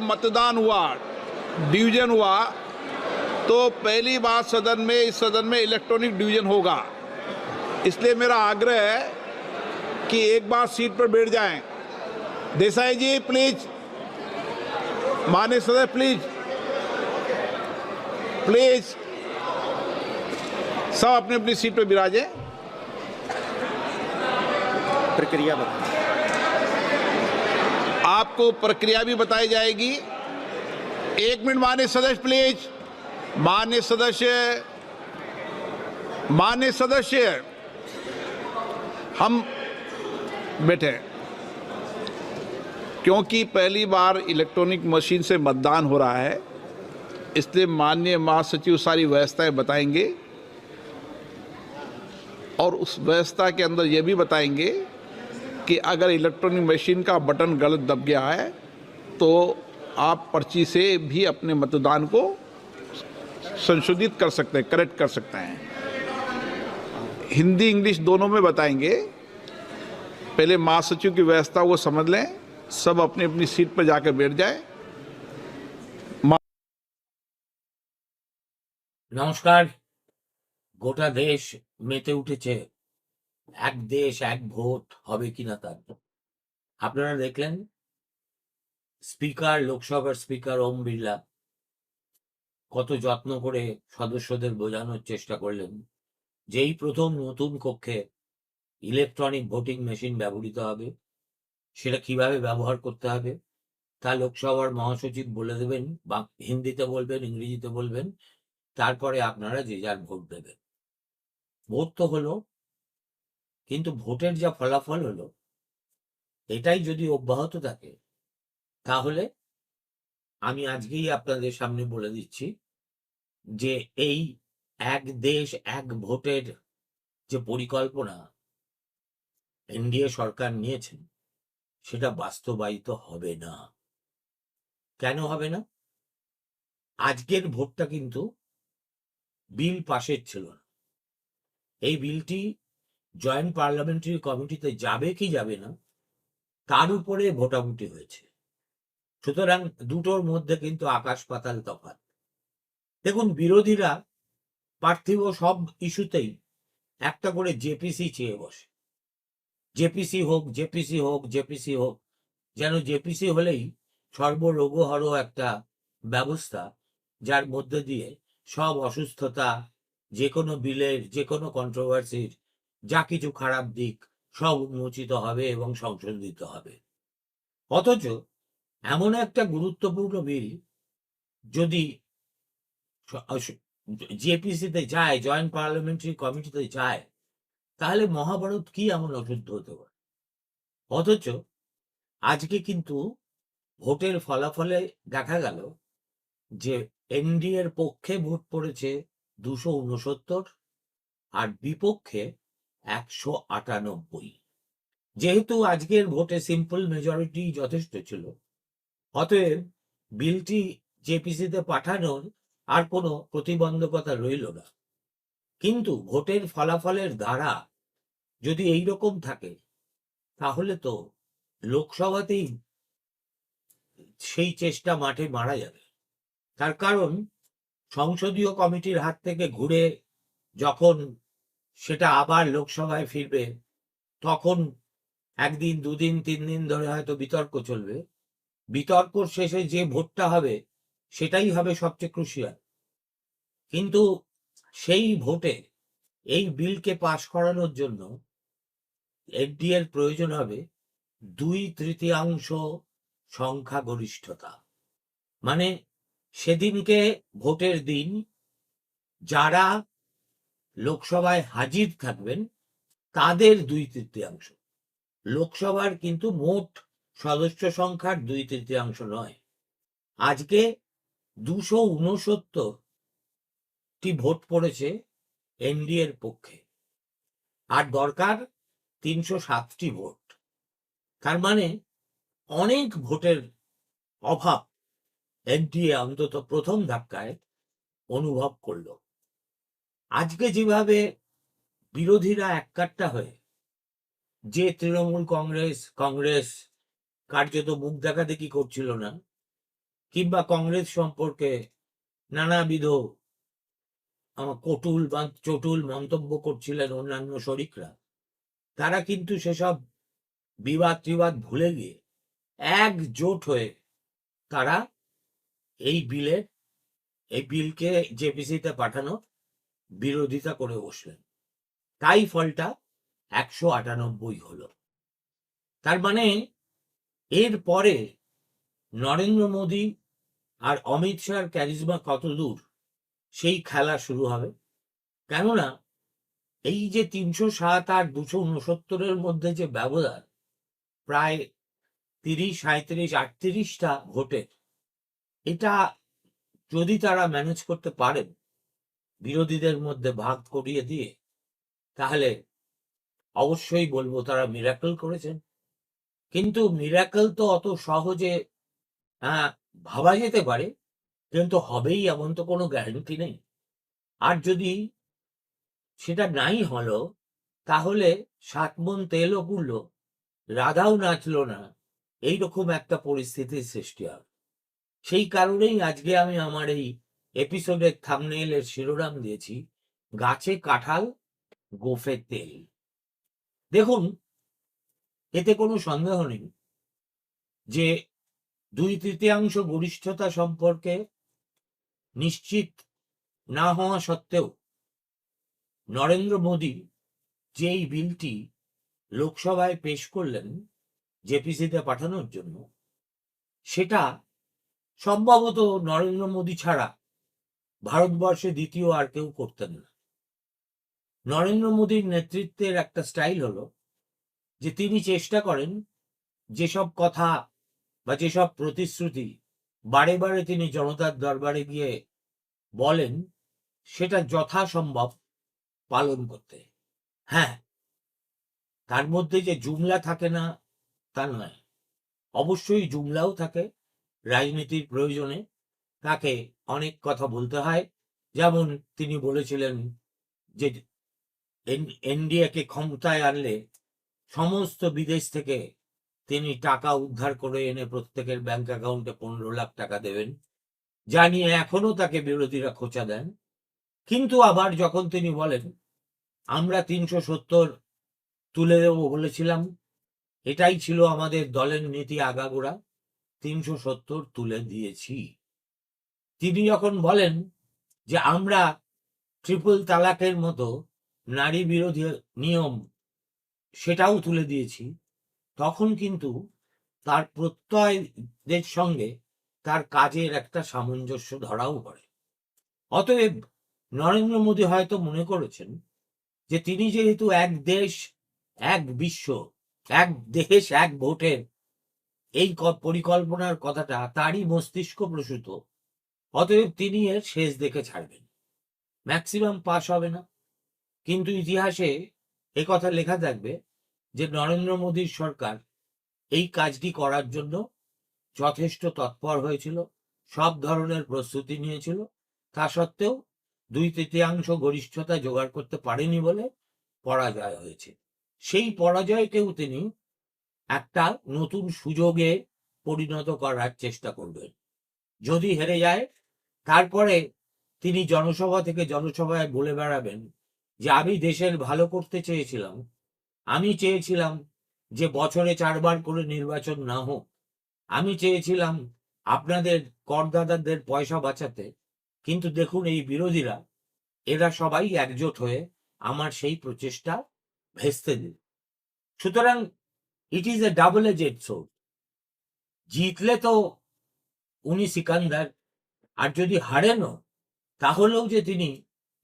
मतदान हुआ, डिवीज़न हुआ तो पहली बार सदन में, इस सदन में इलेक्ट्रॉनिक डिवीज़न होगा। इसलिए मेरा आग्रह है कि एक बार सीट पर बैठ जाएँ। देसाई जी प्लीज़ मान्य सदस्य प्लीज़ प्लीज़ सब अपनी अपनी सीट पर विराजें। प्रक्रिया बता आपको प्रक्रिया भी बताई जाएगी। एक मिनट मान्य सदस्य प्लीज़ मान्य सदस्य मान्य सदस्य, हम बैठे क्योंकि पहली बार इलेक्ट्रॉनिक मशीन से मतदान हो रहा है, इसलिए माननीय महासचिव सारी व्यवस्थाएँ बताएँगे। और उस व्यवस्था के अंदर ये भी बताएँगे कि अगर इलेक्ट्रॉनिक मशीन का बटन गलत दब गया है तो आप पर्ची से भी अपने मतदान को संशोधित कर सकते हैं करेक्ट कर सकते हैं हिंदी इंग्लिश दोनों में बताएंगे पहले महासचिव की व्यवस्था को समझ लें सब अपनी अपनी सीट पर जाकर बैठ जाए নমস্কার গোটা দেশ মেতে উঠেছে এক দেশ, এক ভোট হবে কিনা তার? আপনারা দেখলেন? স্পিকার, লোকসভার স্পিকার ওম বিড়লা কত যত্ন করে সদস্যদের বোঝানোর চেষ্টা করলেন। যেই প্রথম নতুন কক্ষে ইলেকট্রনিক ভোটিং মেশিন ব্যবহৃত হবে, সেটা কীভাবে ব্যবহার করতে হবে? তা লোকসভার মহাসচিব বলে দেবেন, বা হিন্দিতে বলবেন, ইংরেজিতে বলবেন, তারপরে আপনারা যে যার ভোট দেবেন। ভোট তো হলো কিন্তু ভোটের যা ফলাফল হলো, এটাই যদি অব্যাহত থাকে, তাহলে আমি আজকেই আপনাদের সামনে বলে দিচ্ছি যে এই এক দেশ, এক ভোটের যে পরিকল্পনা এনডিএ সরকার নিয়েছেন, সেটা বাস্তবায়িত হবে না। কেন হবে না? আজকের ভোটটা কিন্তু বিল পাশের ছিল না। এই বিলটি জয়েন্ট পার্লামেন্টারি কমিটিতে যাবে কি যাবে না, তার উপরে ভোটাভুটি হয়েছে। সুতরাং দুটোর মধ্যে কিন্তু আকাশ পাতাল তফাৎ। দেখুন, বিরোধীরা পার্থিব সব ইস্যুতেই একটা করে জেপিসি চেয়ে বসে। জেপিসি হোক জেপিসি হোক জেপিসি হোক, যেন জেপিসি হলেই সর্বরোগহর একটা ব্যবস্থা, যার মধ্যে দিয়ে সব অসুস্থতা, যে কোনো বিলের, যে কোনো কন্ট্রোভার্সির যা কিছু খারাপ দিক সব উন্মোচিত হবে এবং সংশোধিত হবে। অথচ এমন একটা গুরুত্বপূর্ণ বিল যদি জেপিসিতে যায় জয়েন্ট পার্লামেন্টারি কমিটিতে যায়, তাহলে মহাভারত কি এমন অশুদ্ধ হতে পারে? অথচ আজকে কিন্তু ভোটের ফলাফলে দেখা গেল যে এনডিএ এর পক্ষে ভোট পড়েছে দুশো উনসত্তর আর বিপক্ষে একশো আটানব্বই। যেহেতু আজকের ভোটে সিম্পল মেজরিটি যথেষ্ট ছিল, অতএব বিলটি জেপিসিতে পাঠানোর আর কোনো প্রতিবন্ধকতা রইল না। কিন্তু ভোটের ফলাফলের ধারা যদি এই রকম থাকে, তাহলে তো লোকসভাতেই সেই চেষ্টা মাঠে মারা যাবে। তার কারণ সংসদীয় কমিটির হাত থেকে ঘুরে যখন সেটা আবার লোকসভায় ফিরবে, তখন একদিন, দুদিন তিন দিন ধরে হয়তো বিতর্ক চলবে। বিতর্ক শেষে যে ভোটটা হবে, সেটাই হবে সবচেয়ে ক্রুশিয়াল কিন্তু সেই ভোটে এই বিলকে পাশ করানোর জন্য এনডি এর প্রয়োজন হবে দুই তৃতীয়াংশ সংখ্যাগরিষ্ঠতা। মানে সেদিনকে ভোটের দিন যারা লোকসভায় হাজির থাকবেন তাদের দুই তৃতীয়াংশ। লোকসভার কিন্তু মোট সদস্য সংখ্যার দুই তৃতীয়াংশ নয়। আজকে দুশো উনসত্তর টি ভোট পড়েছে এনডিএ এর পক্ষে। আর দরকার তিনশো সাতটি ভোট। তার মানে অনেক ভোটের অভাব এনডিএ অন্তত প্রথম ধাক্কায় অনুভব করল। আজকে যেভাবে বিরোধীরা এককাট্টা হয়ে, যে তৃণমূল কংগ্রেস কংগ্রেস কার্যত মুখ দেখা দেখি করছিল না, কিংবা কংগ্রেস সম্পর্কে নানাবিধ কটুল বা চটুল মন্তব্য করছিলেন অন্যান্য শরিকরা, তারা কিন্তু সেসব বিবাদ টিবাদ ভুলে গিয়ে একজোট হয়ে তারা এই বিলের, এই বিলকে জেপিসিতে পাঠানো বিরোধিতা করে বসলেন। তাই ফলটা একশো আটানব্বই হল। তার মানে এর পরে নরেন্দ্র মোদী আর অমিত শাহর ক্যারিজমা কত দূর, সেই খেলা শুরু হবে। কেননা এই যে তিনশো সাত আর দুশো উনসত্তরের মধ্যে যে ব্যবধান, প্রায় তিরিশ সাঁত্রিশ আটত্রিশটা ভোটের, এটা যদি তারা ম্যানেজ করতে পারেন বিরোধীদের মধ্যে ভাগ করিয়ে দিয়ে তাহলে অবশ্যই বলব তারা মিরাকল করেছেন। কিন্তু মিরাকল তো অত সহজে আহ, ভাবা যেতে পারে কিন্তু হবেই এমন তো কোনো গ্যারান্টি নেই। আর যদি সেটা নাই হলো তাহলে সাত মন তেলও পুড়লো রাধাও নাচলো না এইরকম একটা পরিস্থিতির সৃষ্টি হবে। সেই কারণেই আজকে আমি আমার এই এপিসোডের থামনেইলের শিরোনাম দিয়েছি, গাছে কাঁঠাল, গোফে তেল। দেখুন, এতে কোনো সন্দেহ নেই যে দুই তৃতীয়াংশ গরিষ্ঠতা সম্পর্কে নিশ্চিত না হওয়া সত্ত্বেও নরেন্দ্র মোদী যে এই বিলটি লোকসভায় পেশ করলেন, জেপিসিতে পাঠানোর জন্য, সেটা সম্ভবত নরেন্দ্র মোদী ছাড়া ভারতবর্ষে দ্বিতীয় আর কেউ করতেন না। নরেন্দ্র মোদীর নেতৃত্বের একটা স্টাইল হলো যে তিনি চেষ্টা করেন যেসব কথা বা যেসব প্রতিশ্রুতি বারে বারে তিনি জনতার দরবারে গিয়ে বলেন, সেটা যথাসম্ভব পালন করতে। হ্যাঁ তার মধ্যে যে জুমলা থাকে না, তা নয়। অবশ্যই জুমলাও থাকে রাজনীতির প্রয়োজনে। তাকে অনেক কথা বলতে হয়। যেমন তিনি বলেছিলেন যে এনডিএকে ক্ষমতায় আনলে সমস্ত বিদেশ থেকে তিনি টাকা উদ্ধার করে এনে প্রত্যেকের ব্যাংক অ্যাকাউন্টে পনেরো লাখ টাকা দেবেন। যা নিয়ে এখনও তাকে বিরোধীরা খোঁচা দেন। কিন্তু আবার যখন তিনি বলেন, আমরা তিনশো সত্তর তুলে দেবো বলেছিলাম, এটাই ছিল আমাদের দলের নীতি আগাগোড়া, তিনশো সত্তর তুলে দিয়েছি। তিনি যখন বলেন যে আমরা ট্রিপল তালাকের মতো নারী বিরোধী নিয়ম সেটাও তুলে দিয়েছি, তখন কিন্তু তার প্রত্যয়দের সঙ্গে তার কাজের একটা সামঞ্জস্য ধরাও পড়ে। অতএব নরেন্দ্র মোদী হয়তো মনে করেছেন যে তিনি যেহেতু এক দেশ, এক বিশ্ব, এক দেশ, এক ভোটের এই পরিকল্পনার কথাটা তারই মস্তিষ্ক প্রসূত অতএব তিনি এর শেষ দেখে ছাড়বেন। ম্যাক্সিমাম পাস হবে না। কিন্তু ইতিহাসে কথা লেখা থাকবে যে, নরেন্দ্র মোদীর সরকার এই কাজটি করার জন্য যথেষ্ট তৎপর হয়েছিল, সব ধরনের প্রস্তুতি নিয়েছিল। তা সত্ত্বেও দুই তৃতীয়াংশ গরিষ্ঠতা জোগাড় করতে পারেনি বলে পরাজয় হয়েছে। সেই পরাজয়কেও তিনি একটা নতুন সুযোগে পরিণত করার চেষ্টা করবেন। যদি হেরে যায়, তারপরে তিনি জনসভা থেকে জনসভায় বলে বেড়াবেন যে, আমি দেশের ভালো করতে চেয়েছিলাম। আমি চেয়েছিলাম যে, বছরে চারবার করে নির্বাচন না হোক। আমি চেয়েছিলাম আপনাদের করদাতাদের পয়সা বাঁচাতে। কিন্তু দেখুন, এই বিরোধীরা, এরা সবাই একজোট হয়ে আমার সেই প্রচেষ্টা ভেস্তে দিল। সুতরাং it is a double edged sword জিতলে তো উনি সিকান্দার। আর যদি হারেনও, তাহলেও যে তিনি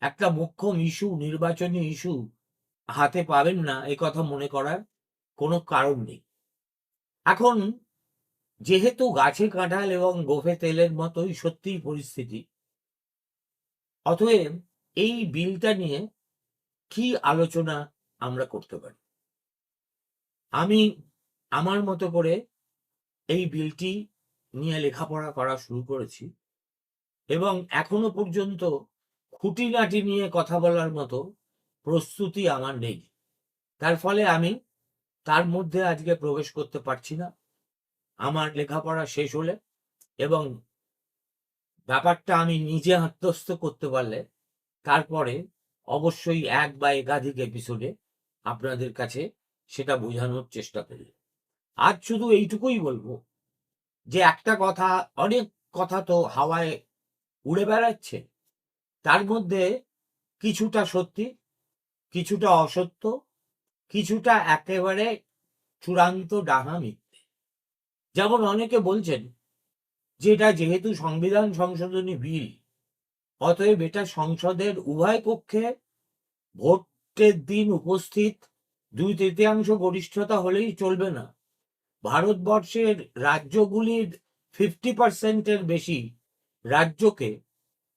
একটা মোক্ষম ইস্যু, নির্বাচনী ইস্যু হাতে পাবেন না, এ কথা মনে করার কোনো কারণ নেই। এখন যেহেতু গাছে কাঁঠাল এবং গোফে তেলের মতোই সত্যিই পরিস্থিতি, অতএব এই বিলটা নিয়ে কি আলোচনা আমরা করতে পারি? আমি আমার মতো করে এই বিলটি নিয়ে লেখাপড়া করা শুরু করেছি। এবং এখনও পর্যন্ত খুঁটিনাটি নিয়ে কথা বলার মতো প্রস্তুতি আমার নেই। তার ফলে আমি তার মধ্যে আজকে প্রবেশ করতে পারছি না। আমার লেখাপড়া শেষ হলে এবং ব্যাপারটা আমি নিজে আত্মস্থ করতে পারলে তারপরে অবশ্যই এক বা একাধিক এপিসোডে আপনাদের কাছে সেটা বোঝানোর চেষ্টা করি। আজ শুধু এইটুকুই বলব। যে একটা কথা, অনেক কথা তো হাওয়ায় উড়ে বেড়াচ্ছে। তার মধ্যে কিছুটা সত্যি, কিছুটা অসত্য, কিছুটা একেবারে চূড়ান্ত ডাহা মিথ্যে। যেমন অনেকে বলছেন যে এটা যেহেতু সংবিধান সংশোধনী বিল, অতএব এটা সংসদের উভয় কক্ষে ভোটের দিন উপস্থিত দুই তৃতীয়াংশ গরিষ্ঠতা হলেই চলবে না। ভারতবর্ষের রাজ্যগুলির ফিফটি পার্সেন্টের বেশি রাজ্যকে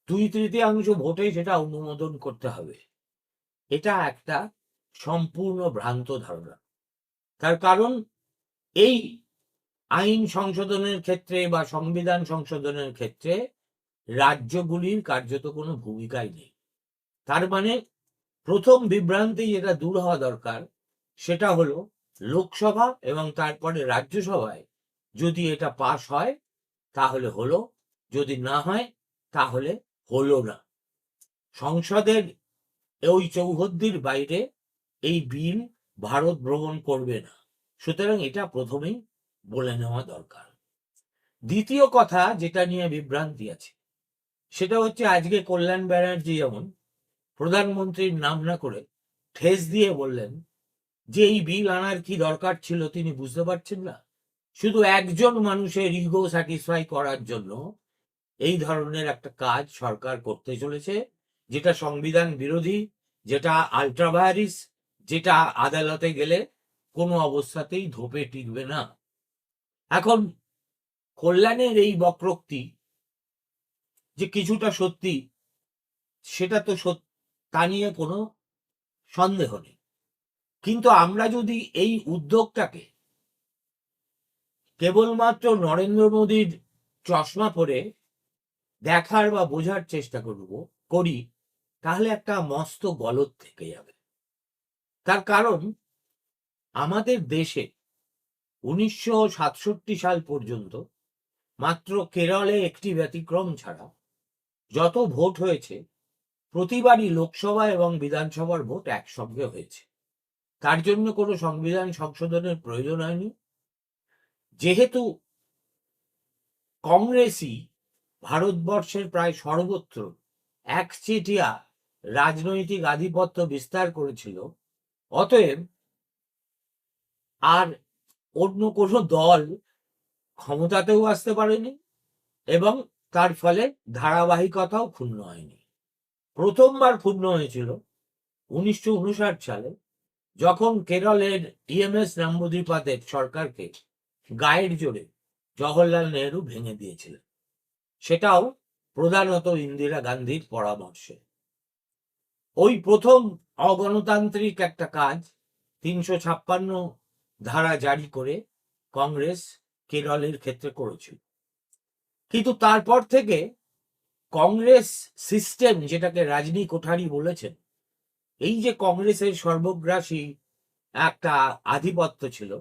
দুই তৃতীয়াংশ ভোটে সেটা অনুমোদন করতে হবে। এটা একটা সম্পূর্ণ ভ্রান্ত ধারণা। তার কারণ, এই আইন সংশোধনের ক্ষেত্রে বা সংবিধান সংশোধনের ক্ষেত্রে রাজ্যগুলির কার্যত কোনো ভূমিকাই নেই। তার মানে প্রথম বিভ্রান্তি যেটা দূর হওয়া দরকার, সেটা হলো লোকসভা এবং তারপরে রাজ্যসভায় যদি এটা পাশ হয়, তাহলে হলো, যদি না হয়, তাহলে হলো না। সংসদের ওই চৌহদ্দির বাইরে এই বিল ভারত ভ্রমণ করবে না। সুতরাং এটা প্রথমেই বলে নেওয়া দরকার। দ্বিতীয় কথা যেটা নিয়ে বিভ্রান্তি আছে, সেটা হচ্ছে আজকে কল্যাণ ব্যানার্জি যেমন প্রধানমন্ত্রীর নাম না করে ঠেস দিয়ে বললেন যে এই বিল আনার কি দরকার ছিল তিনি বুঝতে পারছেন না? শুধু একজন মানুষের ইগো স্যাটিসফাই করার জন্য এই ধরনের একটা কাজ সরকার করতে চলেছে, যেটা সংবিধান বিরোধী, যেটা আল্ট্রাভায়ারিস যেটা আদালতে গেলে কোনো অবস্থাতেই ধোপে টিকবে না। এখন কল্যাণের এই বক্রোক্তি যে কিছুটা সত্যি, সেটা তো সত- তা নিয়ে কোনো সন্দেহ নেই। কিন্তু আমরা যদি এই উদ্যোগটাকে কেবলমাত্র নরেন্দ্র মোদীর চশমা পরে দেখার বা বোঝার চেষ্টা করব, করি, তাহলে একটা মস্ত গলত থেকে যাবে। তার কারণ, আমাদের দেশে উনিশশো সাতষট্টি সাল পর্যন্ত মাত্র কেরলে একটি ব্যতিক্রম ছাড়া যত ভোট হয়েছে, প্রতিবারই লোকসভা এবং বিধানসভার ভোট একসঙ্গে হয়েছে। তার জন্য কোনো সংবিধান সংশোধনের প্রয়োজন হয়নি। যেহেতু কংগ্রেসই ভারতবর্ষের প্রায় সর্বত্র একচেটিয়া রাজনৈতিক আধিপত্য বিস্তার করেছিল, অতএব আর অন্য কোনো দল ক্ষমতাতেও আসতে পারেনি এবং তার ফলে ধারাবাহিকতাও ক্ষুণ্ণ হয়নি। প্রথমবার ক্ষুণ্ণ হয়েছিল উনিশশো উনষাট সালে। যখন কেরলের ইএমএস নাম্বুদ্রিপাতের সরকারকে গায়ের জোরে জওহরলাল নেহরু ভেঙে দিয়েছিলেন, সেটাও প্রধানত ইন্দিরা গান্ধীর পরামর্শে। ওই প্রথম অগণতান্ত্রিক একটা কাজ তিনশো ছাপ্পান্ন ধারা জারি করে কংগ্রেস কেরলের ক্ষেত্রে করেছিল। কিন্তু তারপর থেকে কংগ্রেস সিস্টেম, যেটাকে রাজনী কোঠারি বলেছেন এই যে কংগ্রেসের সর্বগ্রাসী একটা আধিপত্য ছিল,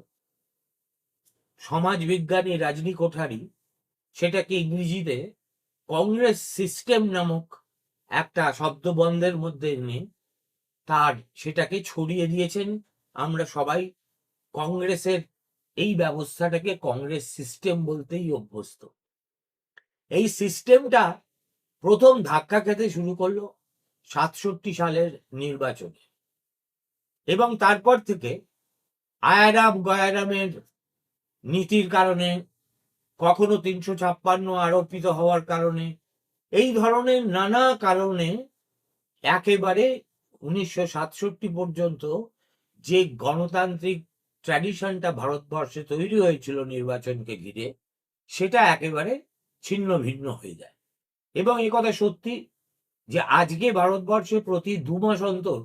সমাজবিজ্ঞানী রাজনী কোঠারি সেটাকে ইংরেজিতে কংগ্রেস সিস্টেম নামক একটা শব্দবন্ধের মধ্যে এনে তার সেটাকে ছড়িয়ে দিয়েছেন। আমরা সবাই কংগ্রেসের এই ব্যবস্থাটাকে কংগ্রেস সিস্টেম বলতেই অভ্যস্ত। এই সিস্টেমটা প্রথম ধাক্কা খেতে শুরু করল। সাতষট্টি সালের নির্বাচনে। এবং তারপর থেকে আয়ারাম গয়ারামের নীতির কারণে, কখনো তিনশো ছাপ্পান্ন আরোপিত হওয়ার কারণে, এই ধরনের নানা কারণে একেবারে উনিশশো সাতষট্টি পর্যন্ত যে গণতান্ত্রিক ট্র্যাডিশনটা ভারতবর্ষে তৈরি হয়েছিল নির্বাচনকে ঘিরে, সেটা একেবারে ছিন্ন ভিন্ন হয়ে যায়। এবং এ কথা সত্যি যে আজকে ভারতবর্ষে প্রতি দু মাস অন্তর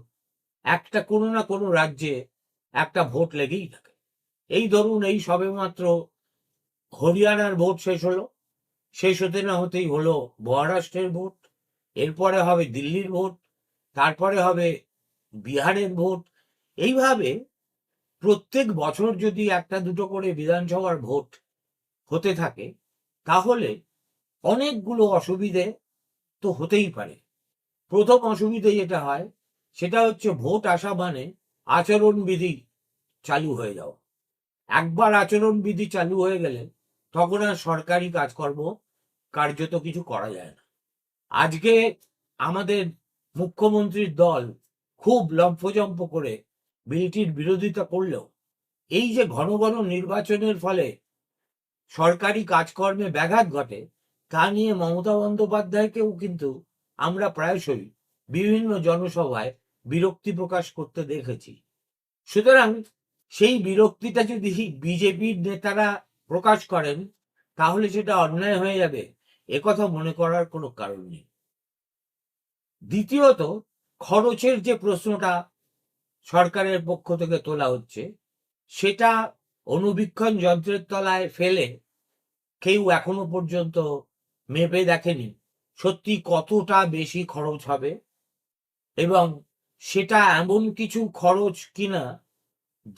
একটা কোনো না কোনো রাজ্যে একটা ভোট লেগেই থাকে। এই ধরুন, এই সবেমাত্র হরিয়ানার ভোট শেষ হলো, শেষ হতে না হতেই হলো মহারাষ্ট্রের ভোট, এরপরে হবে দিল্লির ভোট, তারপরে হবে বিহারের ভোট। এইভাবে প্রত্যেক বছর যদি একটা দুটো করে বিধানসভার ভোট হতে থাকে, তাহলে অনেকগুলো অসুবিধে তো হতেই পারে। প্রথম অসুবিধে যেটা হয়, সেটা হচ্ছে ভোট আসা মানে আচরণবিধি চালু হয়ে যাওয়া। একবার আচরণবিধি চালু হয়ে গেলে তখন আর সরকারি কাজকর্ম কার্যত কিছু করা যায় না। আজকে আমাদের মুখ্যমন্ত্রীর দল খুব লম্ফজম্প করে বিলটির বিরোধিতা করলেও, এই যে ঘন ঘন নির্বাচনের ফলে সরকারি কাজকর্মে ব্যাঘাত ঘটে, তা নিয়ে মমতা বন্দ্যোপাধ্যায়কেও কিন্তু আমরা প্রায়শই বিভিন্ন জনসভায় বিরক্তি প্রকাশ করতে দেখেছি। সুতরাং সেই বিরক্তিটা যদি বিজেপির নেতারা প্রকাশ করেন, তাহলে সেটা অন্যায় হয়ে যাবে। একথা মনে করার কোনো কারণ নেই। দ্বিতীয়ত, খরচের যে প্রশ্নটা সরকারের পক্ষ থেকে তোলা হচ্ছে, সেটা অনুবীক্ষণ যন্ত্রের তলায় ফেলে কেউ এখনও পর্যন্ত মেপে দেখেনি। সত্যি কতটা বেশি খরচ হবে? এবং সেটা এমন কিছু খরচ কিনা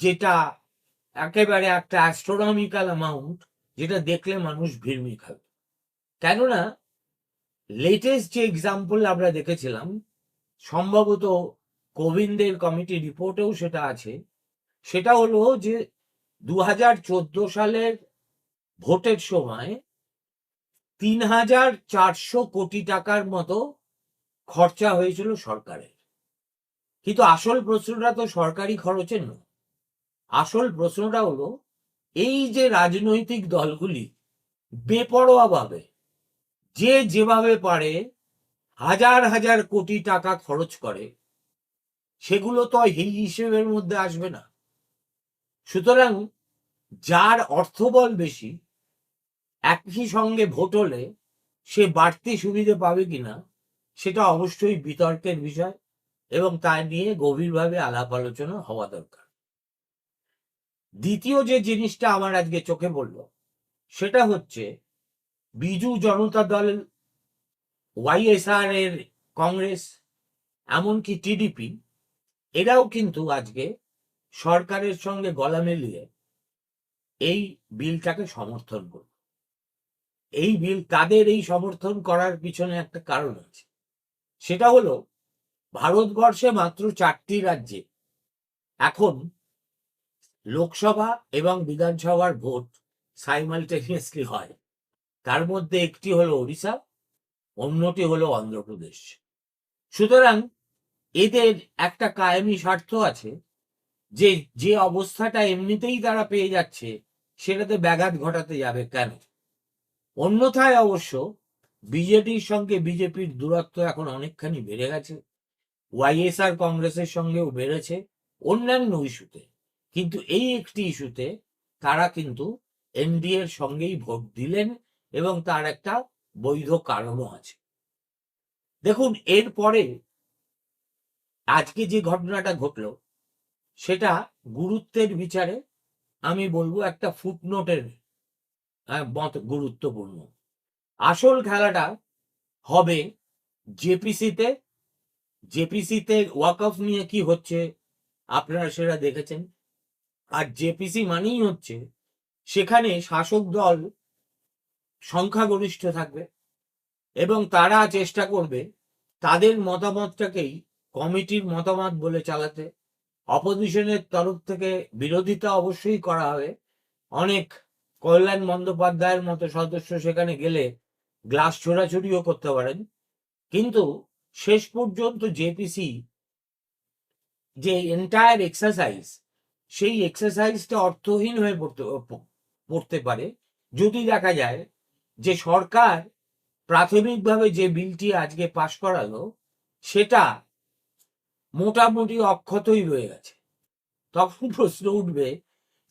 যেটা একেবারে একটা অ্যাস্ট্রোনমিক্যাল অ্যামাউন্ট যেটা দেখলে মানুষ ভিড়মি খাবে কেননা লেটেস্ট যে এক্সাম্পল আমরা দেখেছিলাম, সম্ভবত কোবিন্দের কমিটি রিপোর্টেও সেটা আছে। সেটা হলো যে দু হাজার চোদ্দ সালের ভোটের সময় তিন হাজার চারশো কোটি টাকার মতো খরচা হয়েছিল সরকারের। কিন্তু আসল প্রশ্নটা তো সরকারি খরচের নয়। আসল প্রশ্নটা হলো, এই যে রাজনৈতিক দলগুলি বেপরোয়াভাবে, যে যেভাবে পারে হাজার হাজার কোটি টাকা খরচ করে, সেগুলো তো এই হিসেবের মধ্যে আসবে না। সুতরাং যার অর্থবল বেশি একই সঙ্গে ভোট হলে সে বাড়তি সুবিধে পাবে কিনা, সেটা অবশ্যই বিতর্কের বিষয় এবং তা নিয়ে গভীরভাবে আলাপ আলোচনা হওয়া দরকার। দ্বিতীয় যে জিনিসটা আমার আজকে চোখে পড়ল, সেটা হচ্ছে বিজু জনতা দল ওয়াইএসআর এর কংগ্রেস, এমনকি টিডিপি এরাও কিন্তু আজকে সরকারের সঙ্গে গলা মিলিয়ে এই বিলটাকে সমর্থন করবে এই বিল তাদের এই সমর্থন করার পিছনে একটা কারণ আছে। সেটা হলো, ভারতবর্ষে মাত্র চারটি রাজ্যে এখন লোকসভা এবং বিধানসভার ভোট সাইমালটেনিয়াসলি হয়। তার মধ্যে একটি হলো ওড়িশা, অন্যটি হলো অন্ধ্রপ্রদেশ। সুতরাং এদের একটা কায়েমি স্বার্থ আছে যে যে অবস্থাটা এমনিতেই তারা পেয়ে যাচ্ছে, সেটাতে ব্যাঘাত ঘটাতে যাবে কেন? অন্যথায় অবশ্য বিজেপির সঙ্গে বিজেপির দূরত্ব এখন অনেকখানি বেড়ে গেছে। ওয়াইএসআর কংগ্রেসের সঙ্গেও বেড়েছে অন্যান্য ইস্যুতে। কিন্তু এই একটি ইস্যুতে তারা কিন্তু এনডিএ এর সঙ্গেই ভোট দিলেন এবং তার একটা বৈধ কারণও আছে। দেখুন, এরপরে আজকে যে ঘটনাটা ঘটলো, সেটা গুরুত্বের বিচারে আমি বলব একটা ফুটনোটের মত গুরুত্বপূর্ণ। আসল খেলাটা হবে জেপিসিতে জেপিসিতে ওয়াকফ নিয়ে কি হচ্ছে আপনারা সেটা দেখেছেন। আর জেপিসি মানেই হচ্ছে সেখানে শাসক দল সংখ্যাগরিষ্ঠ থাকবে এবং তারা চেষ্টা করবে তাদের মতামতটাকেই কমিটির মতামত বলে চালাতে। অপোজিশনের তরফ থেকে বিরোধিতা অবশ্যই করা হবে। অনেক কল্যাণ বন্দ্যোপাধ্যায়ের মতো সদস্য সেখানে গেলে গ্লাস ছোড়াছুড়িও করতে পারেন। কিন্তু শেষ পর্যন্ত জেপিসি যে এন্টায়ার এক্সারসাইজ সেই এক্সারসাইজটা অর্থহীন হয়ে পড়তে পড়তে পারে। যদি দেখা যায় যে সরকার প্রাথমিকভাবে যে বিলটি আজকে পাশ করালো, সেটা মোটামুটি অক্ষতই রয়ে গেছে। তখন প্রশ্ন উঠবে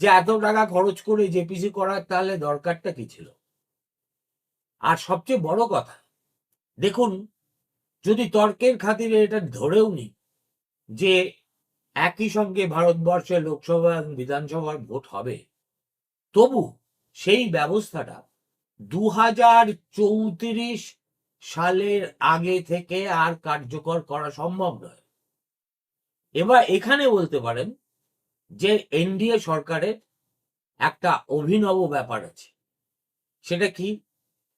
যে এত টাকা খরচ করে জেপিসি করার তাহলে দরকারটা কি ছিল? আর সবচেয়ে বড় কথা, দেখুন, যদি তর্কের খাতিরে এটা ধরেও নি যে একই সঙ্গে ভারতবর্ষে লোকসভা এবং বিধানসভার ভোট হবে, তবু সেই ব্যবস্থাটা দু সালের আগে থেকে আর কার্যকর করা সম্ভব নয়। এবার এখানে বলতে পারেন যে এনডিএ সরকারের একটা অভিনব ব্যাপার আছে। সেটা কি?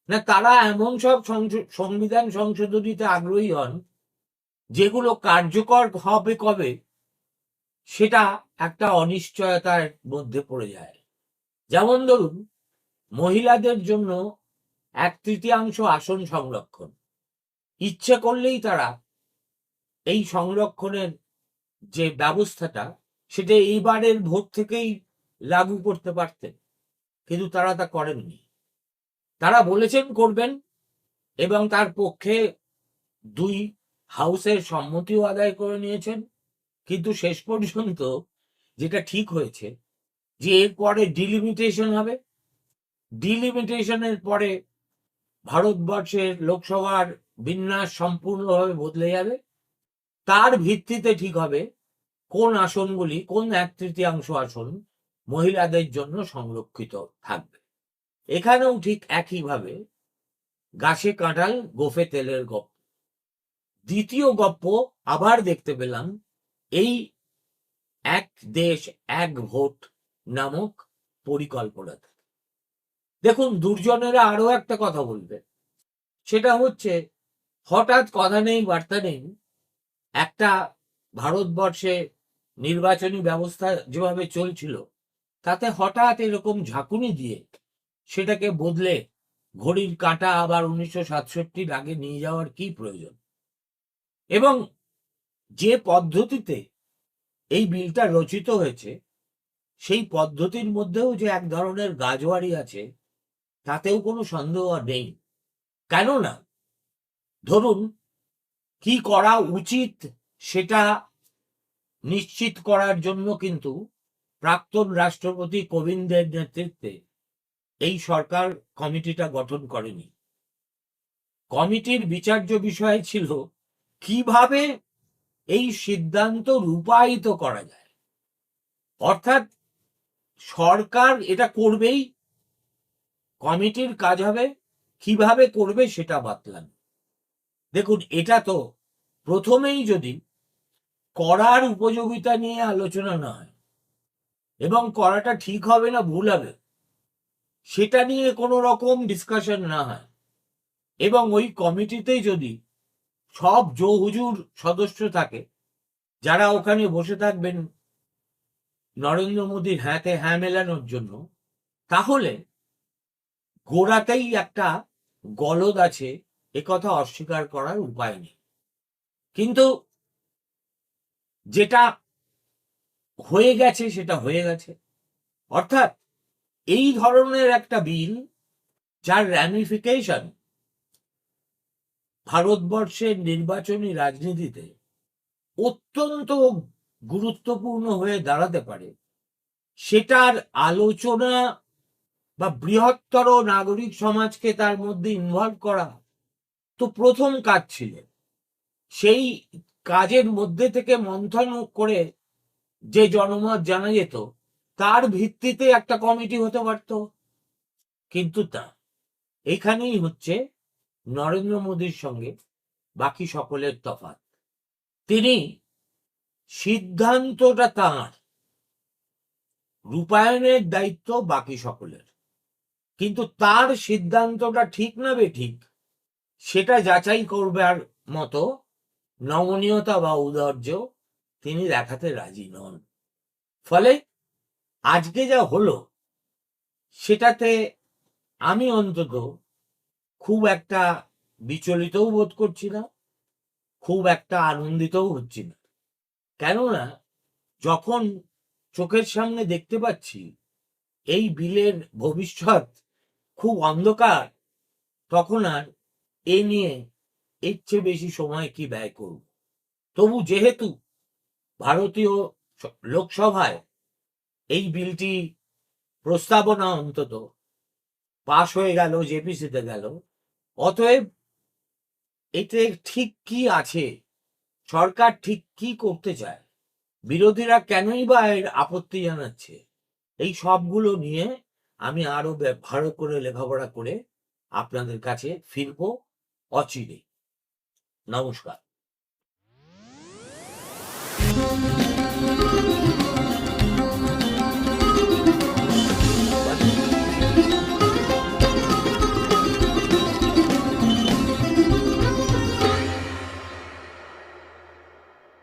না, তারা এমন সব সংবিধান সংশোধনীতে আগ্রহী হন, যেগুলো কার্যকর হবে কবে, সেটা একটা অনিশ্চয়তার মধ্যে পড়ে যায়। যেমন ধরুন, মহিলাদের জন্য এক তৃতীয়াংশ আসন সংরক্ষণ। ইচ্ছে করলেই তারা এই সংরক্ষণের যে ব্যবস্থাটা সেটা এইবারের ভোট থেকেই লাগু করতে পারতেন। কিন্তু তারা তা করেননি। তারা বলেছেন করবেন এবং তার পক্ষে দুই হাউসের সম্মতিও আদায় করে নিয়েছেন। কিন্তু শেষ পর্যন্ত যেটা ঠিক হয়েছে যে এরপরে ডিলিমিটেশন হবে। ডিলিমিটেশনের পরে ভারতবর্ষের লোকসভার বিন্যাস সম্পূর্ণভাবে বদলে যাবে। তার ভিত্তিতে ঠিক হবে কোন আসনগুলি, কোন এক তৃতীয়াংশ আসন মহিলাদের জন্য সংরক্ষিত থাকবে? এখানেও ঠিক একইভাবে গাছে কাঁঠাল, গোফে তেলের গপ্প। দ্বিতীয় গপ্প আবার দেখতে পেলাম, এই এক দেশ, এক ভোট নামক পরিকল্পনাতে দেখুন, দুর্জনেরা আরও একটা কথা বলবে। সেটা হচ্ছে, হঠাৎ কথা নেই, বার্তা নেই, একটা ভারতবর্ষে নির্বাচনী ব্যবস্থা যেভাবে চলছিল, তাতে হঠাৎ এরকম ঝাঁকুনি দিয়ে সেটাকে বদলে ঘড়ির কাঁটা আবার উনিশশো সাতষট্টির আগে নিয়ে যাওয়ার কি প্রয়োজন? এবং যে পদ্ধতিতে এই বিলটা রচিত হয়েছে, সেই পদ্ধতির মধ্যেও যে এক ধরনের গাজোয়ারি আছে, তাতেও কোনো সন্দেহ নেই। কেননা, ধরুন, কি করা উচিত সেটা নিশ্চিত করার জন্য কিন্তু প্রাক্তন রাষ্ট্রপতি কোবিন্দের নেতৃত্বে এই সরকার কমিটিটা গঠন করেনি। কমিটির বিচার্য বিষয় ছিল কীভাবে এই সিদ্ধান্ত রূপায়িত করা যায়। অর্থাৎ সরকার এটা করবেই, কমিটির কাজ হবে, কীভাবে করবে সেটা বাতলান দেখুন, এটা তো প্রথমেই যদি করার উপযোগিতা নিয়ে আলোচনা না হয় এবং করাটা ঠিক হবে না, ভুল হবে, সেটা নিয়ে কোনো রকম ডিসকাশন না হয়। এবং ওই কমিটিতেই যদি সব জহুজুর সদস্য থাকে, যারা ওখানে বসে থাকবেন নরেন্দ্র মোদীর হ্যাঁতে হ্যাঁ মেলানোর জন্য, তাহলে গোড়াতেই একটা গলদ আছে একথা অস্বীকার করার উপায় নেই। কিন্তু যেটা হয়ে গেছে, সেটা হয়ে গেছে। অর্থাৎ এই ধরনের একটা বিল, যার র্যামিফিকেশন ভারতবর্ষের নির্বাচনী রাজনীতিতে অত্যন্ত গুরুত্বপূর্ণ হয়ে দাঁড়াতে পারে, সেটার আলোচনা বা বৃহত্তর নাগরিক সমাজকে তার মধ্যে ইনভলভ করা। তো প্রথম কাজ ছিল, সেই কাজের মধ্যে থেকে মন্থন করে যে জনমত জানা যেত, তার ভিত্তিতে একটা কমিটি হতে পারত। কিন্তু তা এখানেই হচ্ছে নরেন্দ্র মোদীর সঙ্গে বাকি সকলের তফাৎ। তিনি সিদ্ধান্তটা তাঁর, রূপায়ণের দায়িত্ব বাকি সকলের। কিন্তু তার সিদ্ধান্তটা ঠিক না ঠিক, সেটা যাচাই করবার মতো নমনীয়তা বা ঔদার্য তিনি দেখাতে রাজি নন। ফলে আজকে যা হলো, সেটাতে আমি অন্তত খুব একটা বিচলিতও বোধ করছি না, খুব একটা আনন্দিতও হচ্ছি না। কেননা যখন চোখের সামনে দেখতে পাচ্ছি এই বিলের ভবিষ্যৎ খুব অন্ধকার, তখন আর এ নিয়ে এর চেয়ে বেশি সময় কি ব্যয় করব? তবু যেহেতু ভারতীয় লোকসভায় এই বিলটি প্রস্তাবনা অন্তত পাশ হয়ে গেল, জেপিসিতে গেল, অতএব এতে ঠিক কি আছে? সরকার ঠিক কি করতে চায়? বিরোধীরা কেনই বা এর আপত্তি জানাচ্ছে? এই সবগুলো নিয়ে আমি আরও ভালো করে লেখাপড়া করে আপনাদের কাছে ফিরবো অচিরে নমস্কার।